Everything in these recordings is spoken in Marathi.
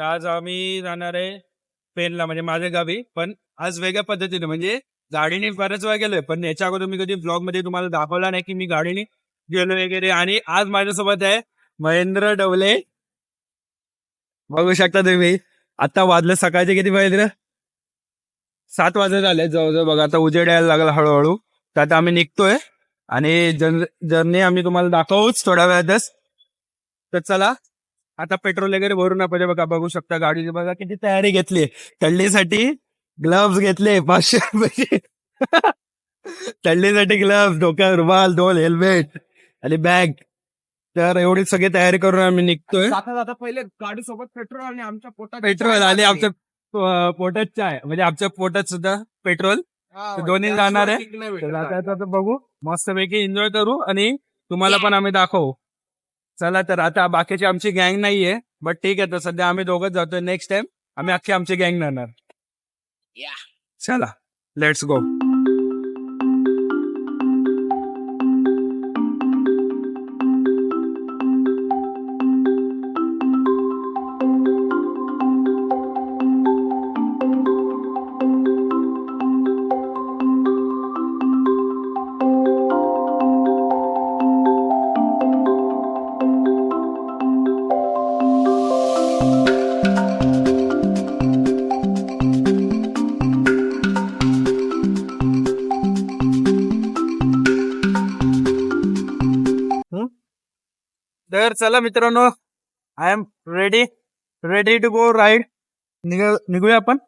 तर आज आम्ही जाणार आहे पेनला म्हणजे माझ्या गावी. पण आज वेगळ्या पद्धतीने म्हणजे गाडीने बऱ्याच वेळा गेलोय. पण याच्या अगोदर मी कधी ब्लॉगमध्ये तुम्हाला दाखवला नाही की मी गाडीने गेलो वगैरे. आणि आज माझ्यासोबत आहे महेंद्र डवले. बघू शकता तुम्ही. आता वाजलं सकाळचे किती महेंद्र? सात वाजत आले जवळजवळ. बघा आता उजेड यायला लागला हळूहळू. तर आता आम्ही निघतोय. आणि जर्नी आम्ही तुम्हाला दाखवूच थोड्या वेळातच. तर चला आता पेट्रोल वगैरे भरून आपण बघा बघू शकता गाडीची बघा किती तयारी घेतली. थंडीसाठी ग्लव्स घेतले पाचशे रुपये थंडीसाठी ग्लव्स डोक्यावर रुमाल दोन हेल्मेट आणि बॅग तर एवढी सगळी तयारी करून आम्ही निघतोय. जाता जाता पहिले गाडी सोबत पेट्रोल आणि आमच्या पोटात पेट्रोल आणि आमच्या पोटात चाय. म्हणजे आमच्या पोटात सुद्धा पेट्रोल. तर दोन्ही जाणार आहे. बघू. मस्तपैकी एन्जॉय करू आणि तुम्हाला पण आम्ही दाखवू. चला तर आता बाकीची आमची गँग नाहीये बट ठीक आहे तर सध्या आम्ही दोघंच जातोय. नेक्स्ट टाइम आम्ही अख्खी आमची गँग नेणार. चला लेट्स गो चला मित्रांनो I am ready ready to go ride निघूया आपण.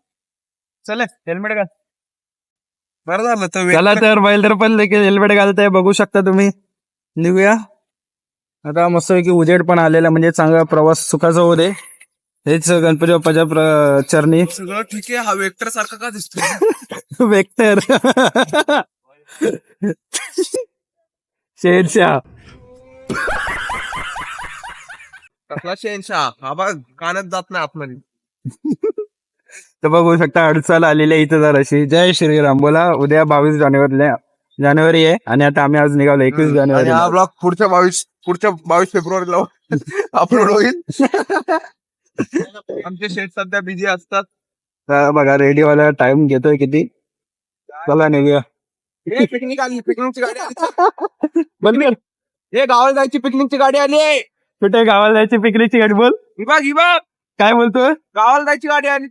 चला हेल्मेट घाल. बरं झालं तर चला तर बैल तर पण देखील हेल्मेट घालताय बघू शकता तुम्ही. निघूया. आता मस्त की उजेड पण आलेला म्हणजे चांगला प्रवास सुखाचा होऊ दे. हेच गणपती बाप्पाच्या प्र- चरणी. सगळं ठीक आहे हा वेक्टर सारखा का दिसतो वेक्टर. शेरशाह. कसला शेनशा हा बघ कानात जात नाही आतमध्ये. तर बघू शकता अडचण आलेली आहे इथं जराशी. जय श्रीराम बोला उद्या बावीस जानेवारीला जानेवारी आहे आणि आता आम्ही आज निघालो एकवीस आणि जानेवारी हा ब्लॉग पुढच्या बावीस पुढच्या बावीस फेब्रुवारीला अपलोड होईल. आमचे शेट सध्या बिझी असतात. तर बघा रेडिओवाला टाइम घेतोय किती? चला निघूया. पिकनिक आली पिकनिकची गाडी आली. बंद कर हे गावाला जायची पिकनिकची गाडी आली कुठे गावाला जायची पिकनिकची गाडी बोल. ही बघ काय बोलतोय? गावाला जायची गाडी आली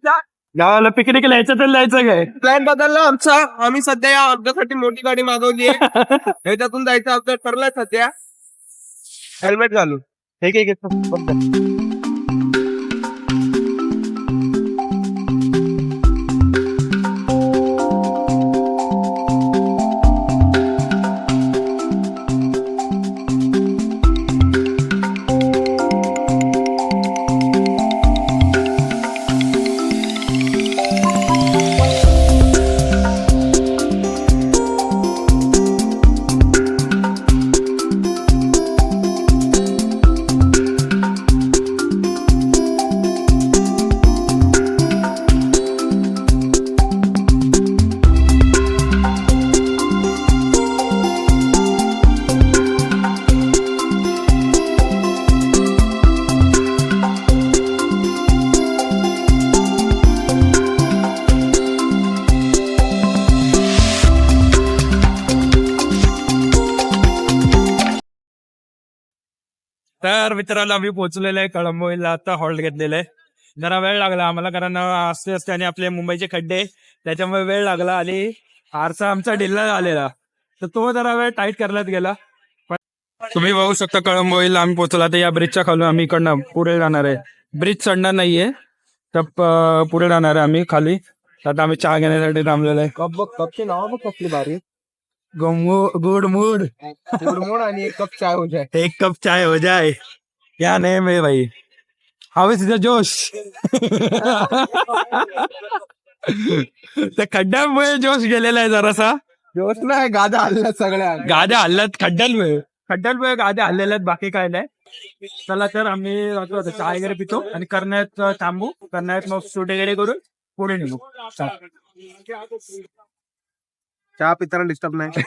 गावाला पिकनिक यायचं तर जायचं काय? प्लॅन बदलला आमचा. आम्ही सध्या या अपघातासाठी मोठी गाडी मागवली आहे. ह्याच्यातून जायचं अपघात ठरलाय सध्या. हेल्मेट घालून. ठीक आहे मित्रांनो आम्ही पोहोचलेलो आहे कळंबोईला आता हॉल्ट घेतलेलं आहे. जरा वेळ लागला आम्हाला कारण असते असते आणि आपले मुंबईचे खड्डे त्याच्यामुळे वेळ लागला आणि आरसा आमचा ढिल्ला झालेला. तर तो जरा वेळ टाईट करण्यात गेला. पण तुम्ही बघू शकता कळंबोईला आम्ही पोहोचला. तर या ब्रिजच्या खालून आम्ही इकडनं पुढे जाणार आहे. ब्रिज चढणार नाहीये तर पुढे जाणार आहे आम्ही खाली. आता आम्ही चहा घेण्यासाठी थांबलेलो आहे. कप बघ कपची नाव बघ कसली भारी गुड मूड मोड आणि एक कप चाय हो जाय. एक कप चाय हो जाए क्या नेम है भाई हाउ इज द जोश त्या खड्ड्यामुळे जोश गेलेला आहे जरासा जोश नाही गादा हल्ला सगळ्या गाद्या हल्ल्यात खड्ड्यांमुळे खड्ड्यांमुळे गाद्या हल्लेल्या आहेत बाकी काय नाही चला तर आम्ही आता चहा वगैरे पितो आणि करण्यात थांबू करण्यात मग शूट वगैरे करून पुढे निघू. चहा पिताना डिस्टर्ब नाही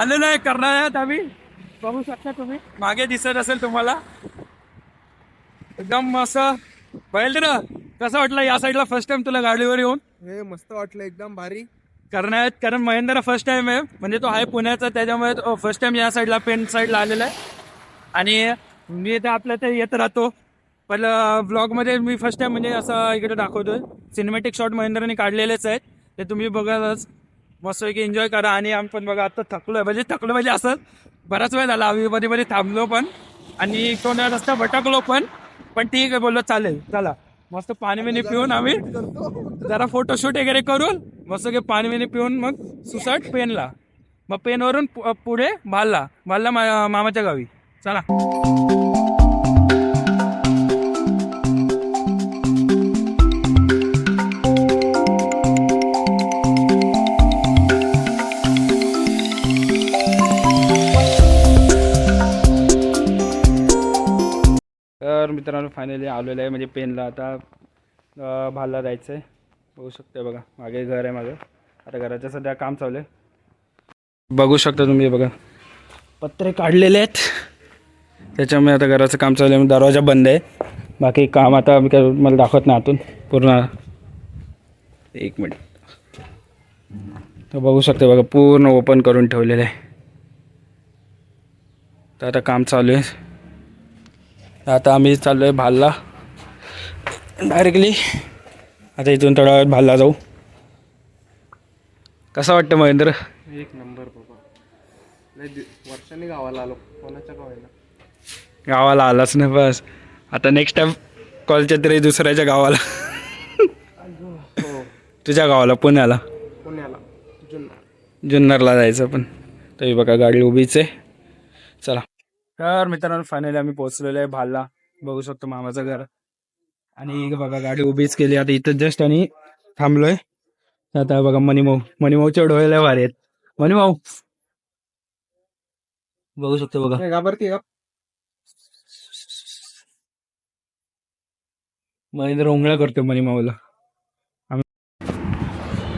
चाललोय करणार आम्ही. बघू शकता तुम्ही. मागे दिसत असेल तुम्हाला. एकदम असं ना कसं वाटलं या साईडला फर्स्ट टाइम तुला गाडीवर येऊन? हे मस्त वाटलं एकदम भारी. करण्यात कारण महेंद्र फर्स्ट टाइम आहे. म्हणजे तो आहे पुण्याचा त्याच्यामुळे फर्स्ट टाइम या साईडला पेन साईडला आलेला आहे. आणि मी तर आपल्या ते येत राहतो. पण ब्लॉगमध्ये मी फर्स्ट टाइम म्हणजे असं इकडे दाखवतोय. सिनेमॅटिक शॉट महेंद्रने काढलेलेच आहेत. ते तुम्ही बघाच मस्तपैकी एन्जॉय करा. आणि आम्ही पण बघा आता थकलो म्हणजे थकलो म्हणजे असं बराच वेळ झाला. आम्ही मध्ये मध्ये थांबलो पण. आणि तो रस्ता भटकलो पण. पण ठीक आहे बोललो चालेल. चला. मस्त पाणी बिणी पिऊन आम्ही जरा फोटोशूट वगैरे करून मस्त की पाणी बिणी पिऊन मग सुसाट पेनला. मग पेनवरून पुढे भालला. भालला मामाच्या गावी. चला. तर मित्रांनो फायनली आलेलं आहे. म्हणजे पेनला आता भाला भालला जायचं आहे बघू शकते बघा. मागे घर आहे माझं. आता घराचं सध्या काम चालू आहे. बघू शकता तुम्ही बघा. पत्रे काढलेले आहेत. त्याच्यामुळे आता घराचं काम चालू आहे. दरवाजा बंद आहे. बाकी काम आता मी काय मला दाखवत नाही आतून पूर्ण. एक मिनिट. तर बघू शकते बघा पूर्ण ओपन करून ठेवलेलं आहे. तर आता काम चालू आहे. आता आम्ही चाललो आहे भालला. डायरेक्टली आता इथून थोड्या वेळात भालला जाऊ. कसं वाटतं महेंद्र? एक नंबर बाबा. वर्षांनी गावाला आलो. कोणाच्या गावाला? गावाला आलाच नाही बस. आता नेक्स्ट टाइम कॉलच्या तरी दुसऱ्याच्या गावाला. तुझ्या गावाला पुण्याला. पुण्याला. जुन्नर. जुन्नरला जायचं पण. तरी बघा गाडी उभीच आहे. चला. तर मित्रांनो फायनली आम्ही पोहोचलेलो आहे भालला. बघू शकतो मामाचं घर. आणि बघा गाडी उभीच केली. आता इथं जस्ट आणि थांबलोय. आता बघा मनीभाऊ मनीभाऊच्या डोळे लय भारी आहेत. मनीभाऊ बघू शकतो बघा. घाबरती महेंद्र उंगळा करतो मनीमाऊला आम्ही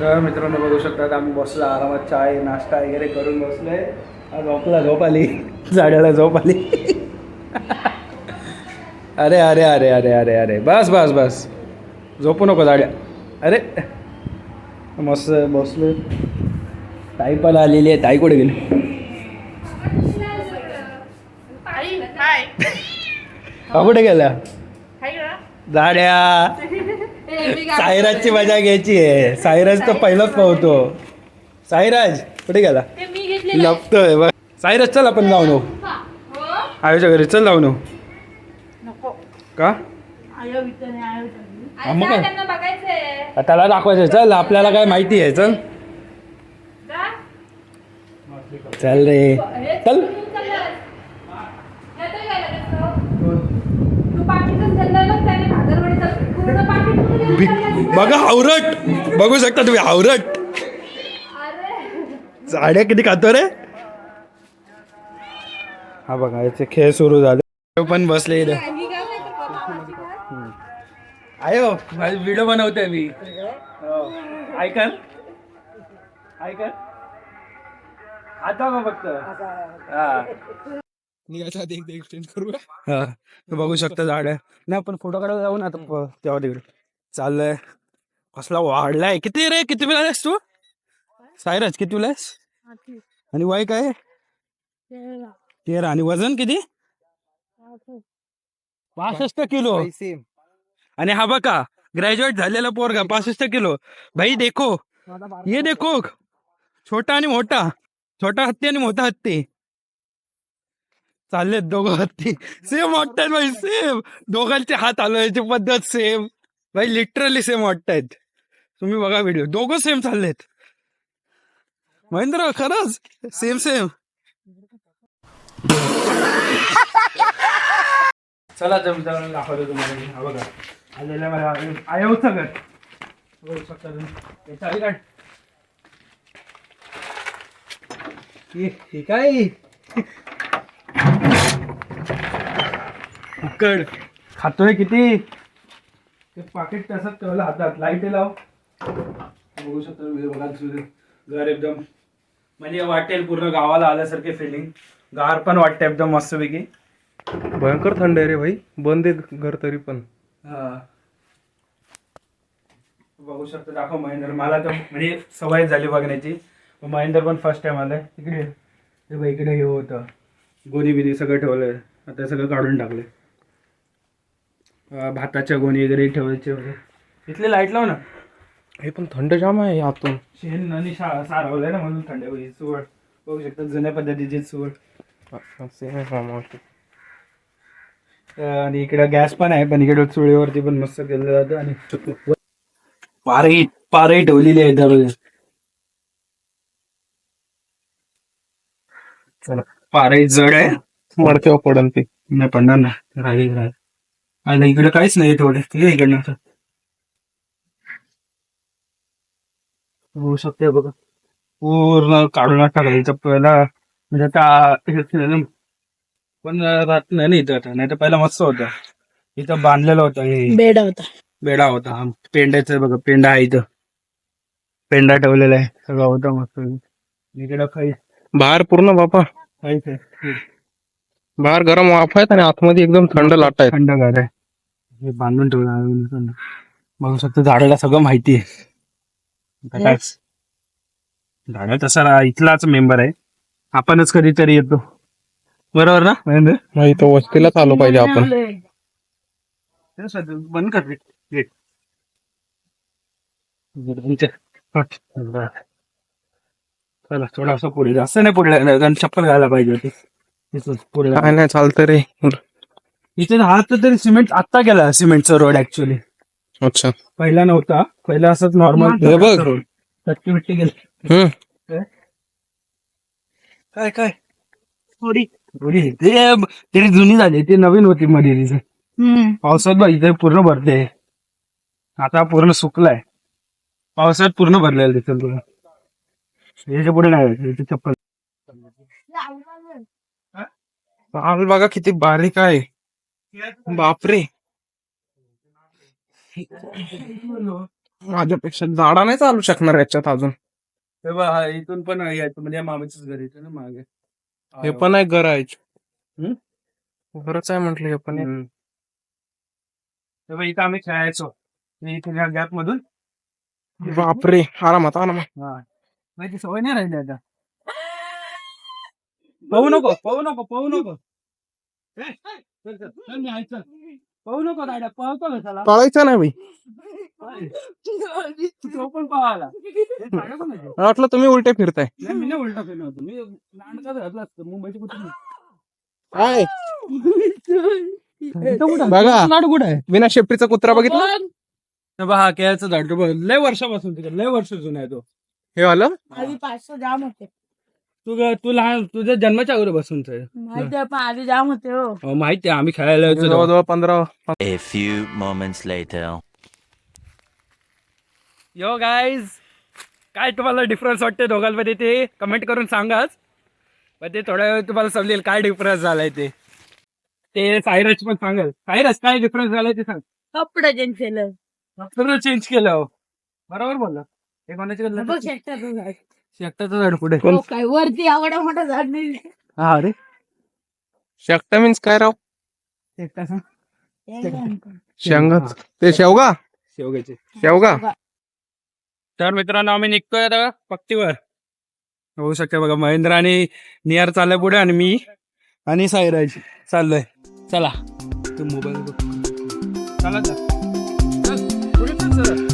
तर मित्रांनो बघू शकतात आम्ही बसलो आरामात चाय नाश्ता वगैरे करून बसलोय. झोपला झोप आली. झाडाला झोप आली. अरे अरे अरे अरे अरे अरे. बस बस बस. झोपू नको जाड्या अरे. मस्त बसलो. ताई पण आलेली आहे. ताई कुठे गेली? कुठे गेल्या. जाड्या साईराजची मजा घ्यायची आहे. साईराज तर पहिलाच पाहतो. साईराज कुठे गेला? ते मी घेतलेलं लपतोय बघ. साईराज चल आपण जाऊ नो हो आयोच्या घरी चल जाऊ नो नको. का? हा, मग काय? त्याला दाखवायचं चल आपल्याला काय माहिती आहे चल. चल रे. चल तू चाललास. येतोय काय लगेच तो? तू पाकिटच धरलेलं त्याने भागरवडीचं पूर्ण पाकिट कुठे गेलं बी- चाललास? बघा हावरट. बघू शकता तुम्ही हावरट. झाड्या किती खातो रे? हा बघा याचे खेळ सुरू झाले. पण बसले इथे. आयो माझी व्हिडिओ बनवतोय मी. हो. ऐकल? ऐकल? आता मग फक्त. हा. निघायच्या आधी एकदा एक्सचेंज करूया हा. बघू शकता झाड नाही आपण फोटो काढायला जाऊ ना आता तेव्हा तिकडे. चाललंय. कसला वाढलाय. किती रे? किती वेळा आहेस तू? सायराज किती वेळा आहेस? आणि वय काय? तेरा. आणि वजन किती? पासष्ट. किलो. आणि हा बघा ग्रॅज्युएट झालेला पोरगा पासष्ट किलो. भाई देखो. ये देखो. छोटा आणि मोठा. छोटा हत्ती आणि मोठा हत्ती. चाललेत दोघं हत्ती. सेम वाटतात भाई सेम दोघांचे हात हलवायची पद्धत सेम भाई लिटरली सेम वाटतायत तुम्ही बघा व्हिडिओ दोघं सेम चाललेत. महेंद्र खरंच? सेम सेम चला तर मित्रांनो दाखवतो तुम्हाला. मी. हा बघा. आलेला मला आयवचं घर. बघू शकता तुम्ही हे चावी काढ. हे हे काय? कड खातोय किती? ते पाकिट तसंच ठेवलं हातात. लाइट लाव. बघू शकता तुम्ही बघा तुझं घर एकदम म्हणजे वाटेल पूर्ण गावाला आल्यासारखे फिलिंग गार पण वाटते एकदम मस्तपैकी. भयंकर थंड आहे रे भाई. बंद आहे घर तरी पण. हा. बघू शकतो दाखव महेंद्र. मला तर म्हणजे सवय झाली बघण्याची. महेंद्र पण फर्स्ट टाइम आलाय. तिकडे ते बघ इकडे हे होतं. गोणी बिनी सगळं ठेवलंय. आता सगळं काढून टाकलंय. अं, भाताच्या गोणी वगैरे ठेवायचे वगैरे इथले लाइट लाव ना. हे पण थंड जाम आहे आतून शेण आणि शा सारवलंय ना म्हणून थंड होईल चुवड बघू शकता जुन्या पद्धतीची आहे मामा. अं, आणि इकडे गॅस पण आहे पण इकडे चुळीवरती पण मस्त केलं जातं आणि पारही पारही ठेवलेली आहे दररोज. चला पारही जड आहे. मडक्यावर पडन ते. नाही पडणार ना राहील राहील आणि इकडे काहीच नाही थोडे ते इकडनं असं. होऊ शकते बघा. पूर्ण काढून टाकायचं पहिला. म्हणजे आता हे. पण राहत नाही ना इथं आता. नाही तर पहिला मस्त होतं. इथं बांधलेलं होतं हे. बेड होता. बेडा होता. हा पेंड्याचं बघा. पेंडा आहे इथं. पेंडा ठेवलेला आहे. सगळं होतं मस्त. इकडं काही बाहेर पूर्ण बापा. काहीच आहे बाहेर गरम वाफ आहेत आणि आतमध्ये एकदम थंड लाट आहेत. थंडगार आहे. हे बांधून ठेवलं आहे. बघू शकतो झाडाला सगळं माहिती आहे. आता काय? तसा इथलाच मेंबर आहे. आपणच कधीतरी येतो. बरोबर ना? महेंद्र मग इथं वस्तीलाच आलो पाहिजे आपण. बंद कर. रे. गेट. गेट. हट. बरं. चला थोडासा पुढे जास्त नाही पुढे लागणार, कारण चप्पल घालायला पाहिजे होती. पुढे काय नाही चालतं रे. इथे हा तर तरी सिमेंट आत्ता गेला सिमेंटचा रोड ऍक्च्युली अच्छा. पहिला नव्हता. पहिला असंच नॉर्मल बघ. चटकी बिट्टी गेली. काय काय? थोडी थोडी ते तरी जुनी झाली. ती नवीन होती मध्ये तिथे पावसात बघ इथे पूर्ण भरते. आता पूर्ण सुकलाय. पावसात पूर्ण भरलेलं तिथे तुला याच्यापुढे नाही चप्पल. बघा किती बारीक आहे. बापरे. माझ्यापेक्षा झाडा नाही चालू शकणार याच्यात अजून. हे बघ, हा इथून पण यायचं म्हणजे या मामाचंच घर येतं ना मागे. हे पण आहे घर आहे. हम्म? घरच आहे म्हटलं हे पण आहे. हम्म. हे बघ, इथं आम्ही खेळायचो. हे इथे गॅप मधून. बापरे आरामात आरामात. हा. माहिती सवय नाही राहिली आता. पाहू नको पाहू नको पाहू नको. ए, चल, चल, चल, मी आहे, चल. पाहू नको दादा पळतो कशाला कळायचं नाही तो पण पळाला. मला वाटलं तुम्ही उलटे फिरताय. नाही, मी नाही उलटा फिरलो होतो. मी नाटकात घातलं असतं मुंबईची कुठे काय? बघा. नाटक कुठे आहे? विना शेपटीचा कुत्रा बघितला? बघ, हा केळाचं झाड लय वर्षापासून तिकडे लय वर्ष जुना आहे तो. हे आलं? आधी पाचशे जाम होते. तू ग- तू लहान तुझ्या जन्माच्या अगोदर बसून माहिती आहे पण आधी जाम होते हो. माहिती आहे आम्ही खेळायला यायचो तेव्हा. जवळजवळ पंधरा A few moments later. Yo guys काय तुम्हाला डिफरन्स वाटते दोघांमध्ये ते? कमेंट करून सांगाच. पण ते थोड्या वेळ तुम्हाला समजेल काय डिफरन्स झालाय ते. ते सायरस पण सांगेल. सायरस काय डिफरन्स झालाय ते सांग. कपडे चेंज केलं. सगळं चेंज केलं हो. बरोबर बोलला. हे बघ झाड. शेकटाचं झाड पुढे हो काय वरती एवढा मोठा झाड नाही. हा अरे. शकता मीन्स काय राव? शेकटाचं? शेंगाच ते शेवगा? शेवग्याचे. शेवगा? तर मित्रांनो आम्ही निघतोय आता पट्टीवर होऊ शकते बघा महेंद्र आणि नियार चाललाय पुढे आणि मी आणि साईराज चाललोय. चला. तू मोबाईल बघ. चला चल. चल, पुढे. चल.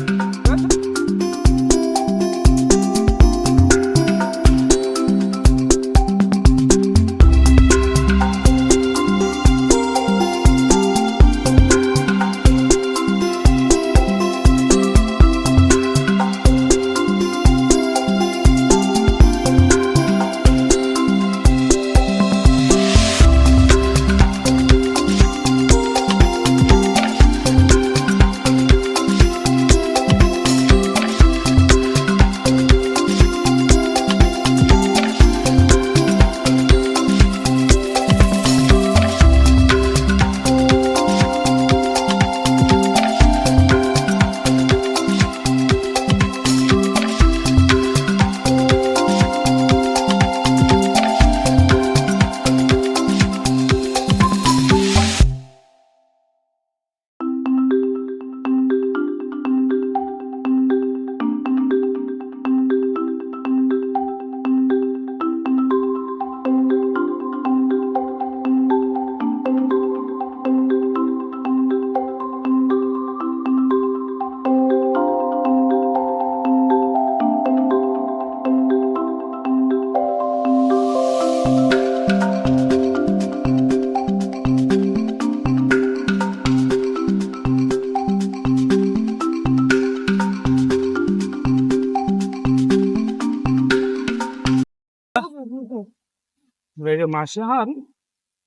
मासेहार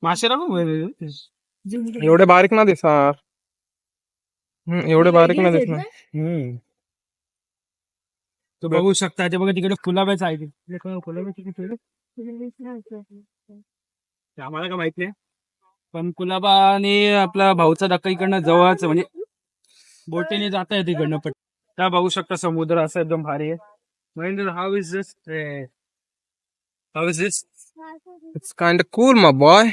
मासेरा एवढे बारीक ना दिसणार. हम्म, एवढे बारीक ना दिसणार. हम्म. तो बघू शकता ते बघा तिकडे फुलाबाच आहे. किती आहे? ते आम्हाला का माहीत नाही. पण कुलाबा आणि आपला भाऊचा धक्का इकडनं जवळच म्हणजे बोटीने जाता येते इकडनं पण त्या बघू शकता समुद्र असं एकदम भारी आहे. Mahendra how is this how is this it's kind cool my boy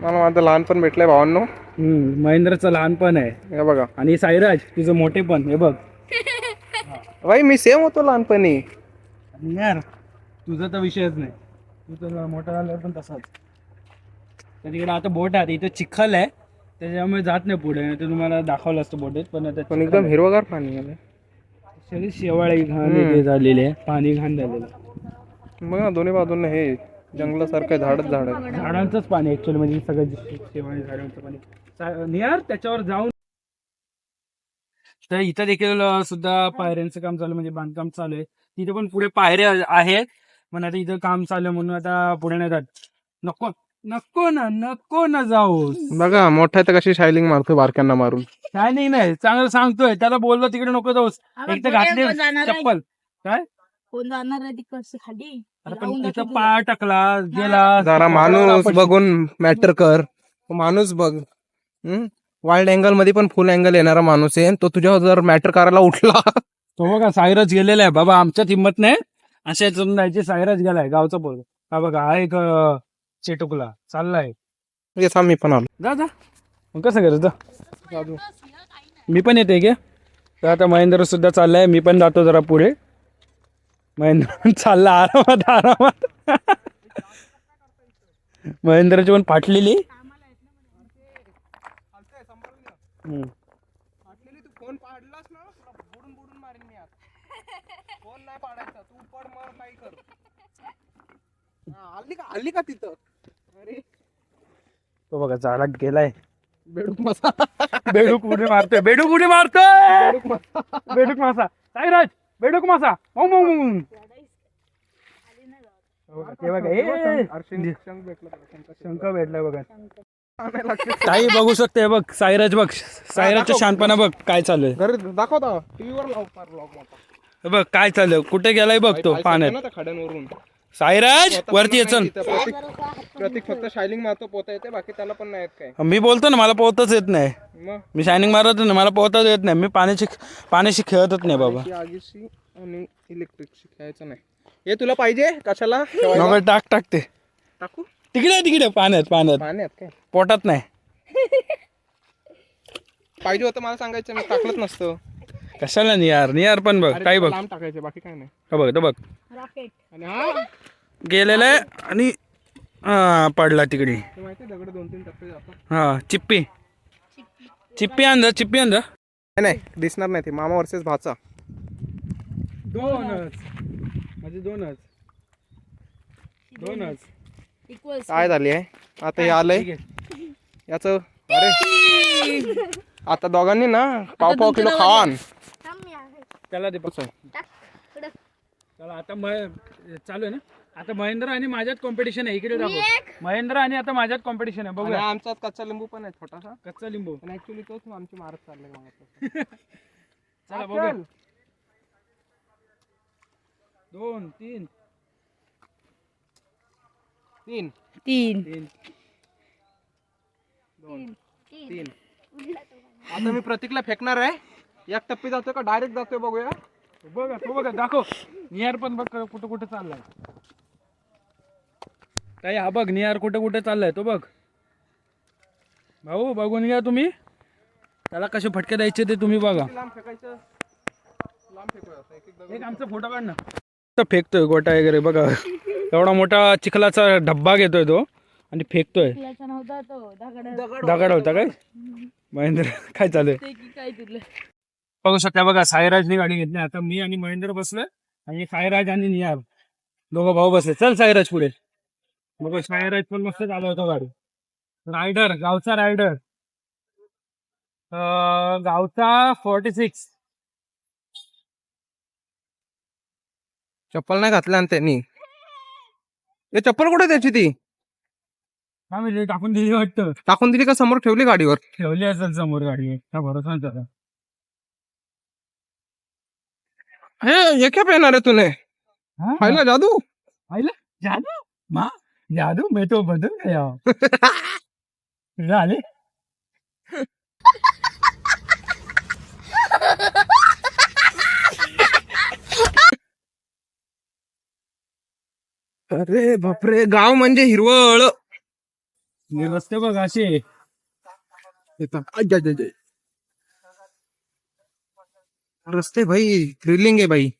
मला माझं लहानपण भेटलंय भावांनो. महेंद्रचं लहानपण आहे. हे बघा. आणि साईराज तुझं मोठेपण हे बघ. भाई मी सेम होतो लहानपणी. यार तुझा तर विषयच नाही. तू तर मोठा झाल्यावर पण तसाच. तर तिकडे आता बोट आहे इथं चिखल आहे. त्याच्यामुळे जात नाही पुढे. नाही तर तुम्हाला दाखवलं असतं बोटीत पण आता पण एकदम हिरवगार पाणी आहे सगळी शेवाळी घाण हे झालेली आहे. पाणी घाण झालेलं आहे. बघा दोन्ही बाजूने हे जंगलासारखं झाडच झाड आहे झाडांचंच पाणी ऍक्च्युअली म्हणजे सगळं जे शेवाळी झाडांचं पाणी. निहार त्याच्यावर जाऊन तर इथं देखील अं, सुद्धा पायऱ्यांचं काम चालू आहे, म्हणजे बांधकाम चालू आहे. तिथे पण पुढे पायऱ्या आहेत पण आता इथं काम चालू आहे म्हणून आता पुढे नाही जात. नको नको ना नको ना जाऊ. बघा मोठा तर कशी शायलिंग मारतो बारक्यांना मारून. काय नाही नाही चांगलं सांगतोय त्याला बोललो तिकडे नको जाऊस. एक तर घातली चप्पल. कोण जाणार आहे तिकडची खाली. अरे पण तिथं पाय टाकला गेला जरा माणूस बघून मॅटर कर. माणूस बघ. वाईल्ड अँगलमध्ये पण फुल अँगल येणारा माणूस आहे. तो तुझ्यावर जर मॅटर करायला उठला. तो बघा सायरच गेलेला आहे. बाबा आमच्यात हिंमत नाही. अशा याच्यातून जायची सायरच गेलाय गावचा पोर हा बघा हा एक अं, चेटुकला चाललाय. येस आम्ही पण आलो. जा जा. मग कसं करायचं मी पण येते गे तर आता महेंद्र सुद्धा चाललाय मी पण जातो जरा पुढे. महेंद्र चालला आरामात आरामात. महेंद्रची पण फाटलेली. हम्म. फोन पाडलास ना बुडून बुडून मारेन मी आज फोन नाही पाडायचा तू पड मर काही कर. आली का आली का तिथं? अरे. तो बघा झाडात गेलाय. बेडूक मसा. बेडूक उडी मारतोय बेडूक उडी मारतोय. बेडूक मासा. साईराज! बेडूक मासा? ते बघा ए, भेटला बघा आणायला लागते. ताई बघू शकते बघ साईराज बघ साईराजच्या शानपणा बघ काय चालू आहे घरी दाखवता टीव्ही वर लाव फार ब्लॉग मोठा. हे बघ काय चालू कुठे गेलाय बघ तो पाण्यात. खड्यांवरून? साईराज वरती ये चल. इथं. प्रतीक प्रतीक फक्त शायलिंग मारतो पोता येते बाकी त्याला पण नाही येत काय मी बोलतो ना मला पोहताच येत नाही. मग? मी शायनिंग मारत नाही मला पोहताच येत नाही. मी पाण्याशी पाण्याशी खेळतच नाही बाबा. ती आगीशी आणि इलेक्ट्रिकशी खेळायचं नाही. हे तुला पाहिजे? कशाला? ठेवायला? टाक टाकते. टाकू? तिकडे तिकडे पाण्यात पाण्यात. पाण्यात काय? पोटात नाही. पाहिजे होतं मला सांगायचं मी टाकलंच नसतं. कशाला नियार नियार पण बघ. तुला बघ? लांब टाकायचे बाकी काय नाही. हा बघ तो बघ. रॉकेट आणि हा? गेलेला आहे आणि हा पडला तिकडे. ते माहिती आहे दगड दोन तीन टप्पे जातात. हा चिप्पी. चिप्पी आणजा चिप्पी आणजा नाही नाही दिसणार नाही ते. मामा वर्सेस भाचा. दोनच. माझे दोनच. दोनच. काय झाली आहे? आता हे आलंय. याच अरे. आता दोघांनी ना पाव पाव किलो खावान त्याला ते पकड चला आता मह- चालू आहे ना? आता महेंद्र आणि माझ्यात कॉम्पिटिशन आहे. इकडे दाखव महेंद्र आणि आता माझ्यात कॉम्पिटिशन आहे. आणि बघूया आमचा कच्चा लिंबू पण आहे छोटासा. कच्चा लिंबू. पण ऍक्च्युली तोच आमची मारत चाललाय मामाचा. चला बघूया. दोन तीन. तीन. तीन. तीन. तीन आता मी प्रतीकला फेकणार आहे. एक टप्पी जातोय का डायरेक्ट जातोय बघूया. तो बघा तो बघा दाखव. निहार पण बघ कुठं कुठं चाललाय. ताई हा बघ निहार कुठं कुठं चाललाय तो बघ. भाऊ बघून घ्या तुम्ही. त्याला कसे फटके द्यायचे ते तुम्ही बघा. किती लांब फेकायचं? लांब फेकूया आता एक एक दगड. एक आमचा फोटो काढ ना. तर फेकतोय गोटा वगैरे बघा. एवढा मोठा चिखलाचा डब्बा घेतोय तो आणि फेकतोय. नव्हता तो दगड. दगड होता. काय? महेंद्र काय चालू आहे? की काय तुला बघू शकता बघा साईराजने गाडी घेतली. आता मी आणि महेंद्र बसलोय आणि साईराज आणि निहार दोघं भाऊ बसले. चल साईराज पुढे. बघ साईराज पण मस्त चालू होता गाडी. रायडर गावचा रायडर. गावचा फोर्टी सिक्स चप्पल नाही घातल्या त्यांनी. हे चप्पल कुठे त्याची ती? काय म्हणजे टाकून दिली वाटतं. टाकून दिली का? समोर ठेवली गाडीवर? ठेवली असेल समोर गाडी का भरोसा नाही त्याचा. हे हे क्या पहना रे तूने? हा? पाहिलं जादू? जादू? मा जादू मैं तो बदल गया तुझे आले अरे बापरे गाव म्हणजे हिरवळ. हे रस्ते बघ असे येतात. रस्ते भाई थ्रिलिंग आहे भाई.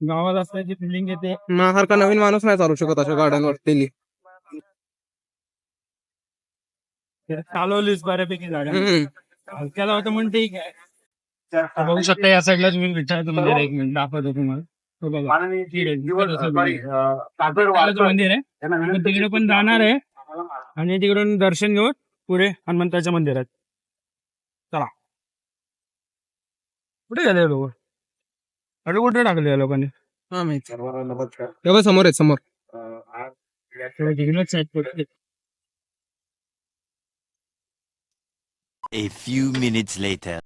गावात असल्याची फिलिंग येते माझ्यासारखा नवीन माणूस नाही चालू शकत अशा गाड्यांवर डेली चालवलीच बऱ्यापैकी गाड्या. हलक्याला होतं म्हणून ठीक आहे. बघू शकता या साईडला तुम्ही विठ्ठलाचं मंदिर आहे एक मिनिट दाखवतो तुम्हाला. तो बघा. विठ्ठलाचं मंदिर आहे. आपण तिकडे पण जाणार आहे. आणि तिकडून दर्शन घेऊन पुढे हनुमंताच्या मंदिरात. चला. कुठे गेले लोक? अरे कुठे टाकले या लोकांनी? हा माहिती हे बघ समोर आहे समोर. A few minutes later.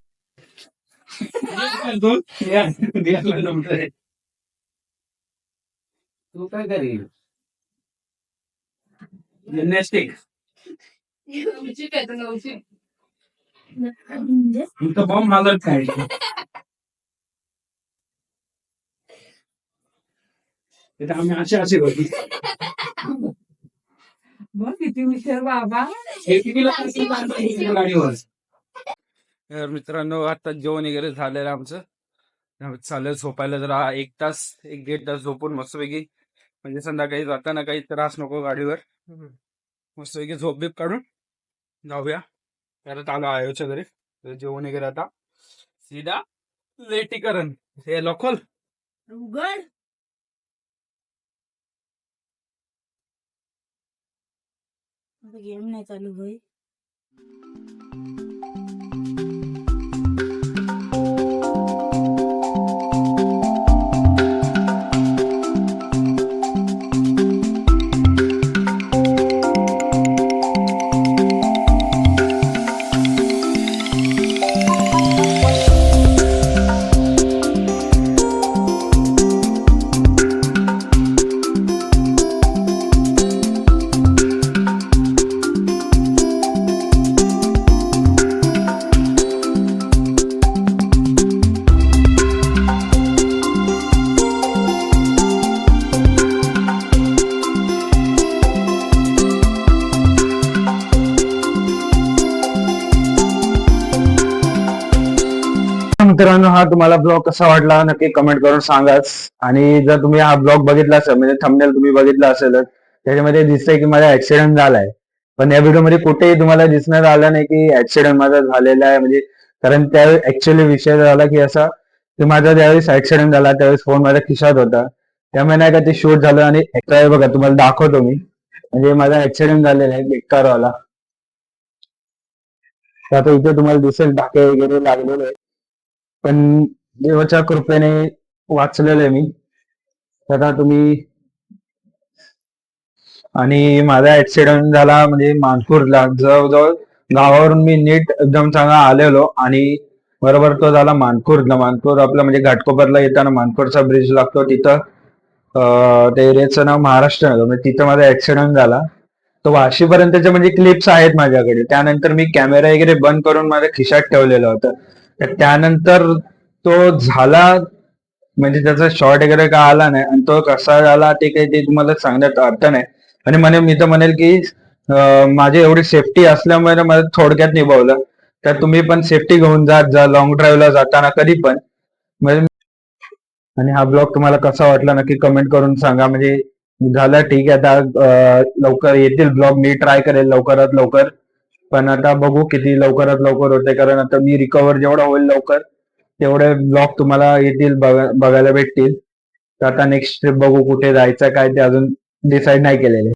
तू काय करील जिमनॅस्टिक नऊशे काय तर नऊशे तुमचं बॉम्ब मागत काय तिथे आम्ही असे असे करतो मग किती हुशार बाबा गाडीवर? तर मित्रांनो आता जेवण वगैरे झालेलं आमचं. चालेल झोपायला जरा एक तास एक दीड तास झोपून मस्तपैकी म्हणजे संध्याकाळी जाताना काही त्रास नको गाडीवर. मस्तपैकी झोप बीप काढून जाऊया. परत आलो आयोच्या घरी. जेवण वगैरे आता. सीधा लेटीकरण हे लोकल. उघड. गेम नाही चालू भाई. मित्रांनो हा तुम्हाला ब्लॉग कसा वाटला नक्की कमेंट करून सांगाच. आणि जर तुम्ही हा ब्लॉग बघितला असेल म्हणजे थंबनेल तुम्ही बघितला असेलच त्याच्यामध्ये दिसतंय की माझा ऍक्सिडेंट झालाय. पण या व्हिडिओमध्ये कुठेही तुम्हाला दिसण्यात आलं नाही की ऍक्सिडेंट माझा झालेला आहे. म्हणजे कारण त्या ऍक्च्युअली विषय झाला की असा की माझा ज्यावेळेस ऍक्सिडेंट झाला त्यावेळेस फोन माझ्या खिशात होता. त्यामुळे नाही का ते शूट झालं आणि काय बघा तुम्हाला दाखवतो मी. म्हणजे माझा ऍक्सिडेंट झालेला आहे बेकारवाला. तर आता इथे तुम्हाला दिसेल टाके वगैरे लागलेले आहेत. पण देवाच्या कृपेने वाचलेलं आहे मी. तर आता तुम्ही आणि माझा ऍक्सिडेंट झाला म्हणजे मानपूरला. जवळजवळ गावावरून मी नीट एकदम चांगला आलेलो आणि बरोबर तो झाला मानपूरला. मानपूर आपलं म्हणजे घाटकोपरला येताना मानपूरचा ब्रिज लागतो तिथं. ते एरियाचं नाव महाराष्ट्र म्हणजे तिथं माझा ऍक्सिडेंट झाला. तो वाशीपर्यंतचे म्हणजे क्लिप्स आहेत माझ्याकडे. त्यानंतर मी कॅमेरा वगैरे बंद करून माझ्या खिशात ठेवलेलं होतं. तर त्यानंतर तो झाला म्हणजे त्याचा शॉर्ट वगैरे का आला नाही आणि तो कसा झाला ते काही ते तुम्हाला सांगण्यात अर्थ नाही. आणि म्हणे मी तर म्हणेल की माझी एवढी सेफ्टी असल्यामुळे मला थोडक्यात निभावलं. तर तुम्ही पण सेफ्टी घेऊन जात जा लॉंग ड्राईव्हला जाताना कधी पण. म्हणजे आणि हा ब्लॉग तुम्हाला कसा वाटला नक्की कमेंट करून सांगा. म्हणजे झालं ठीक आहे आता लवकर येतील ब्लॉग मी ट्राय करेल लवकरात लवकर. पण आता बघू किती लवकरात लवकर होते कारण आता मी रिकवर जेवढा होईल लवकर तेवढे ब्लॉग तुम्हाला येतील बघायला भेटतील. तर आता नेक्स्ट ट्रिप बघू कुठे जायचं काय ते अजून डिसाईड नाही केलेले.